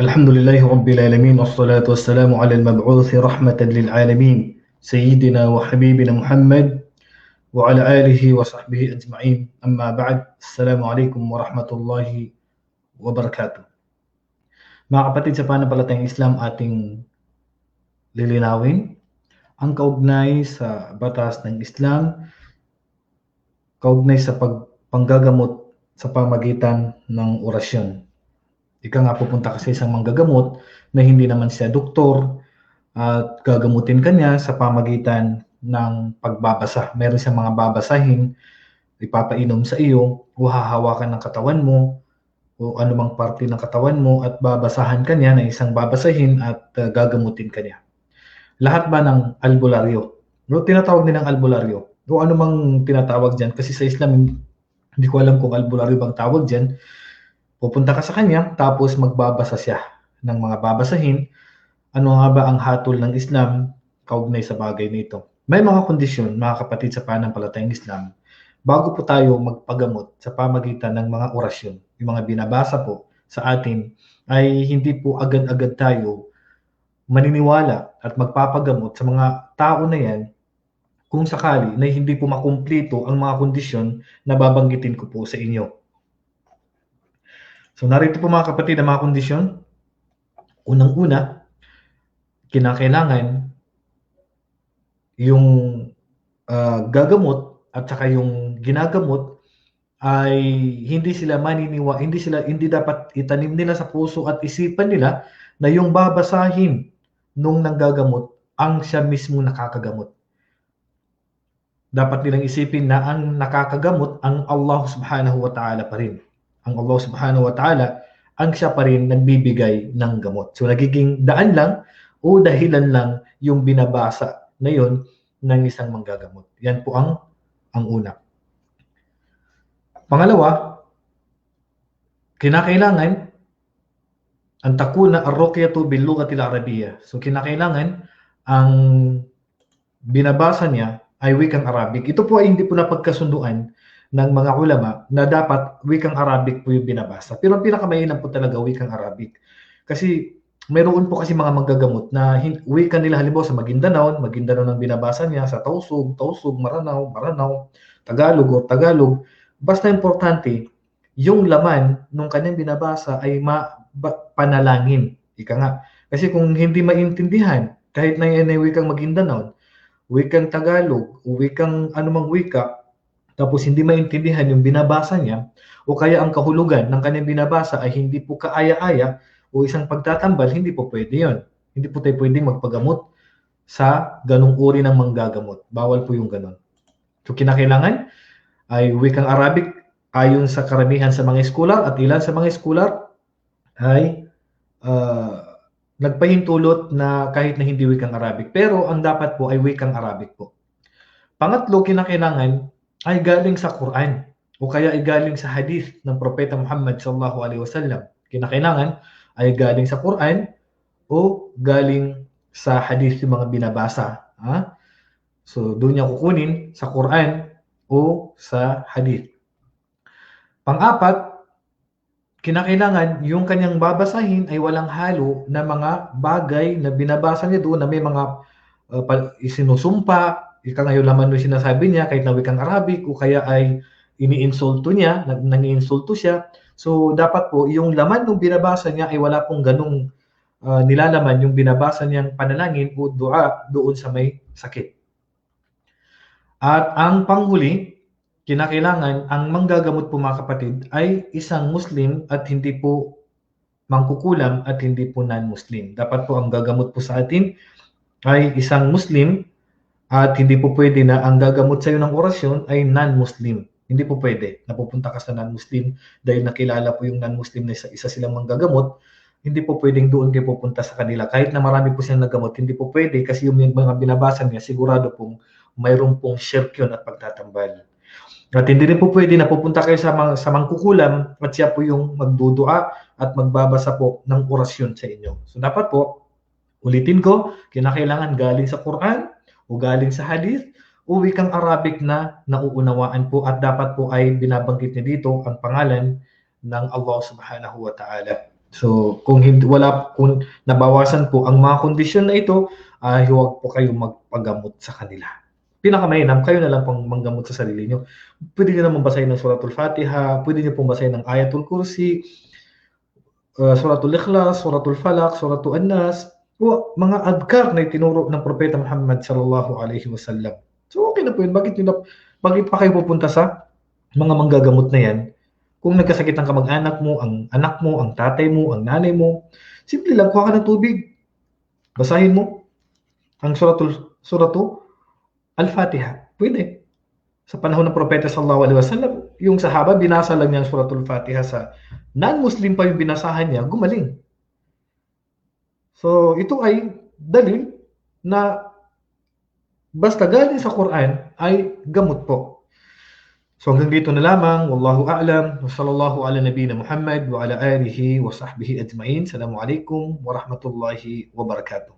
الحمد لله رب العالمين والصلاة والسلام على المبعوث رحمة للعالمين سيدنا وحبيبنا محمد وعلى آله وصحبه أجمعين أما بعد السلام عليكم ورحمة الله وبركاته Mga kapatid sa panampalatayang Islam ating lilinawin ang kaugnay sa batas ng Islam, kaugnay sa pagpanggagamot sa pamagitan ng orasyon. Ika nga pupunta ka sa isang manggagamot na hindi naman siya doktor at gagamutin kanya sa pamagitan ng pagbabasa. Meron siyang mga babasahin, ipapainom sa iyo, o hahawakan ng katawan mo, o anumang parte ng katawan mo at babasahan kanya na isang babasahin at uh, gagamutin kanya. Lahat ba ng albularyo? No, tinatawag nilang albularyo. O anumang tinatawag diyan kasi sa Islam hindi ko alam kung albularyo bang tawag diyan. Pupunta ka sa kanya tapos magbabasa siya ng mga babasahin. Ano nga ba ang hatol ng Islam kaugnay sa bagay nito? May mga kondisyon, mga kapatid sa panampalatayang Islam, bago po tayo magpagamot sa pamagitan ng mga orasyon, yung mga binabasa po sa atin, ay hindi po agad-agad tayo maniniwala at magpapagamot sa mga tao na yan kung sakali na hindi po makumplito ang mga kondisyon na babanggitin ko po sa inyo. So narito po mga kapatid ang mga kondisyon. Unang-una, kinakailangan yung uh, gagamot at saka yung ginagamot ay hindi sila maniniwa, hindi sila hindi dapat itanim nila sa puso at isipan nila na yung babasahin nung nanggagamot ang siya mismo nakakagamot. Dapat nilang isipin na ang nakakagamot ang Allah Subhanahu wa Ta'ala pa rin. Ang Allah Subhanahu wa Ta'ala ang siya pa rin nagbibigay ng gamot. So nagiging daan lang o dahilan lang yung binabasa na yon ng isang manggagamot. Yan po ang ang una. Pangalawa, kinakailangan ang takuna ar-ruqyatu bil lughati al-arabiyya. So kinakailangan ang binabasa niya ay wikang Arabic. Ito po ay hindi po napagkasunduan ng mga ulama na dapat wikang Arabic po yung binabasa. Pero ang pinakamainam po talaga wikang Arabic. Kasi mayroon po kasi mga manggagamot na wika nila halimbawa sa Maguindanao, Maguindanao nang binabasa niya sa Tausug, Tausug, Maranao, Maranao, Tagalog o Tagalog. Basta importante, yung laman nung kanyang binabasa ay ma panalangin. Ika nga. Kasi kung hindi maintindihan, kahit na yan ay wikang Maguindanao, wikang Tagalog, wikang anumang wika, tapos hindi maintindihan yung binabasa niya, o kaya ang kahulugan ng kanyang binabasa ay hindi po kaaya-aya o isang pagtatambal, hindi po pwede yon. Hindi po tayo pwedeng magpagamot sa ganong uri ng manggagamot. Bawal po yung ganon. So kinakailangan ay wikang Arabic ayon sa karamihan sa mga scholar at ilan sa mga scholar ay uh, nagpahintulot na kahit na hindi wikang Arabic. Pero ang dapat po ay wikang Arabic po. Pangatlo, kinakailangan ay galing sa Quran o kaya ay galing sa hadith ng Propeta Muhammad sallallahu alaihi wasallam. Kinakailangan ay galing sa Quran o galing sa hadith yung mga binabasa. Ha? So, doon niya kukunin sa Quran o sa hadith. Pang-apat, kinakailangan yung kanyang babasahin ay walang halo na mga bagay na binabasa niya doon na may mga uh, isinusumpa, ika ngayon laman yung sinasabi niya kahit na wikang Arabic o kaya ay iniinsulto niya, nang-iinsulto siya. So dapat po yung laman ng binabasa niya ay wala pong ganung uh, nilalaman yung binabasa niyang panalangin o dua doon sa may sakit. At ang panghuli, kinakailangan ang manggagamot po mga kapatid ay isang Muslim at hindi po mangkukulam at hindi po non-Muslim. Dapat po ang gagamot po sa atin ay isang Muslim at hindi po pwede na ang gagamot sa iyo ng orasyon ay non-Muslim. Hindi po pwede. Napupunta ka sa non-Muslim dahil nakilala po yung non-Muslim na isa, isa silang manggagamot hindi po pwedeng doon kayo pupunta sa kanila. Kahit na marami po silang nagamot, hindi po pwede kasi yung mga binabasa niya, sigurado pong mayroon pong shirk yun at pagtatambal. At hindi rin po pwede na pupunta kayo sa, mga, sa mangkukulam at siya po yung magdudua at magbabasa po ng orasyon sa inyo. So dapat po, ulitin ko, kinakailangan galing sa Quran o galing sa hadith o wikang Arabic na nauunawaan po at dapat po ay binabanggit niya dito ang pangalan ng Allah subhanahu wa ta'ala. So, kung hindi wala kung nabawasan po ang mga kondisyon na ito, ay huwag po kayong magpagamot sa kanila. Pinakamainam, kayo na lang pang manggamot sa sarili nyo. Pwede nyo naman basahin ng Suratul Fatiha, pwede nyo pong basahin ng Ayatul Kursi, uh, Suratul Ikhlas, Suratul Falak, Suratul An-Nas, o mga adkar na itinuro ng Propeta Muhammad sallallahu alaihi wasallam. So okay na po yun. Bakit, yun, bakit pa kayo pupunta sa mga manggagamot na yan? Kung nagkasakit ang kamag-anak mo, ang anak mo, ang tatay mo, ang nanay mo, simple lang, kuha ka ng tubig. Basahin mo ang suratul, suratu Al-Fatiha. Pwede. Sa panahon ng Propeta sallallahu alaihi wasallam, yung sahaba, binasa lang niya ang suratul Fatiha sa non-Muslim pa yung binasahan niya, gumaling. So, ito ay dalil na basta galing sa Quran ay gamot po. So hanggang dito na lamang. Wallahu a'lam. Wa sallallahu ala nabiyina Muhammad wa ala alihi wa sahbihi ajma'in. Assalamu alaikum wa rahmatullahi wa barakatuh.